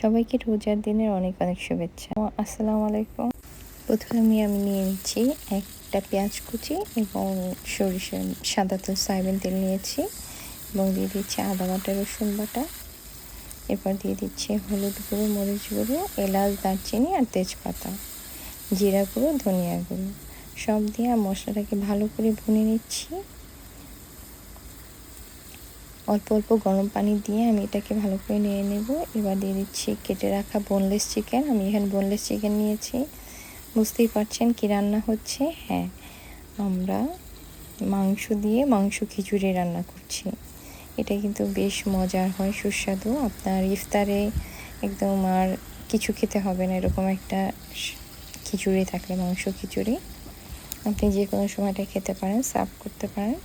সবাইকে রোজার দিনের অনেক অনেক শুভেচ্ছা। আসসালামু আলাইকুম। প্রথমে আমি নিয়ে নিচ্ছি একটা পেঁয়াজ কুচি এবং সরিষা সাদা তো সয়াবিন তেল নিয়েছি এবং দিয়ে দিচ্ছি আদা বাটা, রসুন বাটা। এরপর দিয়ে দিচ্ছি হলুদ গুঁড়ো, মরিচ গুঁড়ো, এলাচ, দারচিনি আর তেজপাতা, জিরা গুঁড়ো, ধনিয়া গুঁড়ো। সব দিয়ে মশলাটাকে ভালো করে ভুনে নিচ্ছি। অল্প অল্প গরম পানি দিয়ে আমি এটাকে ভালো করে নিয়ে নেব। এবার দিয়ে দিচ্ছি কেটে রাখা বোনলেস চিকেন আমি এখানে বোনলেস চিকেন নিয়েছি। বুঝতেই পারছেন কী রান্না হচ্ছে? হ্যাঁ আমরা মাংস দিয়ে মাংস খিচুড়ি রান্না করছি। এটা কিন্তু বেশ মজার হয়, সুস্বাদু। আপনার ইফতারে একদম আর কিছু খেতে হবে না, এরকম একটা খিচুড়ি থাকলে মাংস খিচুড়ি। আপনি যে কোনো সময়টা খেতে পারেন, সার্ভ করতে পারেন।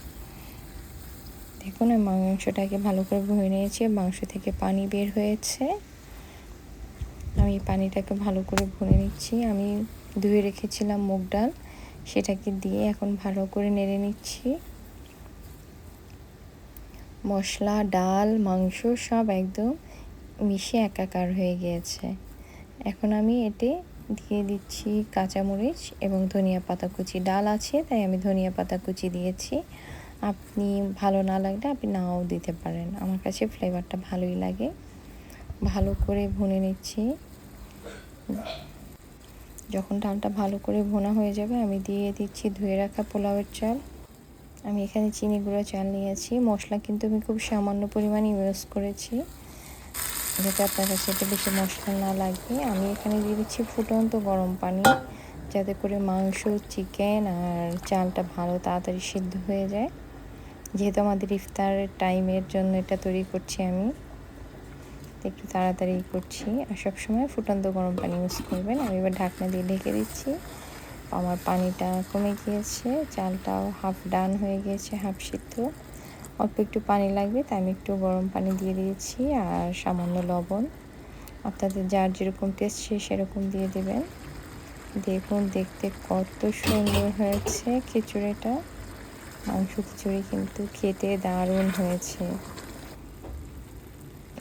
দেখুন আমি মাংসটাকে ভালো করে ভুয়ে নিয়েছি, মাংস থেকে পানি বের হয়েছে। আমি পানিটাকে ভালো করে ভুনে নিচ্ছি। আমি ধুয়ে রেখেছিলাম মুগ ডাল, সেটাকে দিয়ে এখন ভালো করে নেড়ে নিচ্ছি। মশলা, ডাল, মাংস সব একদম মিশে একাকার হয়ে গিয়েছে। এখন আমি এতে দিয়ে দিচ্ছি কাঁচামরিচ এবং ধনিয়া পাতা কুচি। ডাল আছে, তাই আমি ধনিয়া পাতা কুচি দিয়েছি। আপনি ভালো না লাগলে আপনি নাও দিতে পারেন। আমার কাছে ফ্লেভারটা ভালোই লাগে। ভালো করে ভুনে নিচ্ছি। যখন ডালটা ভালো করে ভোনা হয়ে যাবে, আমি দিয়ে দিচ্ছি ধুয়ে রাখা পোলাওয়ের চাল। আমি এখানে চিনি গুঁড়ো চাল নিয়েছি। মশলা কিন্তু আমি খুব সামান্য পরিমাণে ইউজ করেছি। যাতে আপনার কাছে এটা বেশি মশলা না লাগে। আমি এখানে দিয়ে দিচ্ছি ফুটন্ত গরম পানি, যাতে করে মাংস চিকেন আর চালটা ভালো তাড়াতাড়ি সিদ্ধ হয়ে যায়। যেহেতু আমাদের ইফতার টাইমের জন্য এটা তৈরি করছি আমি একটু তাড়াতাড়ি করছি। আর সবসময় ফুটন্ত গরম পানি ইউজ করবেন। আমি এবার ঢাকনা দিয়ে ঢেকে দিচ্ছি। আমার পানিটা কমে গিয়েছে, চালটাও হাফ ডান হয়ে গিয়েছে হাফ সিদ্ধ। অল্প একটু পানি লাগবে, তাই আমি একটু গরম পানি দিয়ে দিয়েছি। আর সামান্য লবণ। আপনাদের যার যেরকম টেস্ট সে সেরকম দিয়ে দেবেন। দেখুন, দেখতে কত সুন্দর হয়েছে খিচুড়িটা। মাংস খিচুড়ি কিন্তু খেতে দারুণ হয়েছে।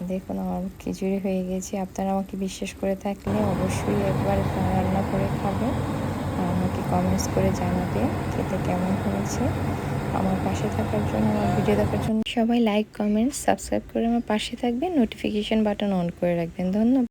দেখুন, আমার খিচুড়ি হয়ে গেছে। আপনারা আমাকে বিশ্বাস করে থাকলে অবশ্যই একবার রান্না করে খাবেন। আর আমাকে কমেন্টস করে জানাবে খেতে কেমন হয়েছে। আমার পাশে থাকার জন্য, আমার ভিডিও দেখার জন্য সবাই লাইক কমেন্ট সাবস্ক্রাইব করে আমার পাশে থাকবেন। নোটিফিকেশান বাটন অন করে রাখবেন। ধন্যবাদ।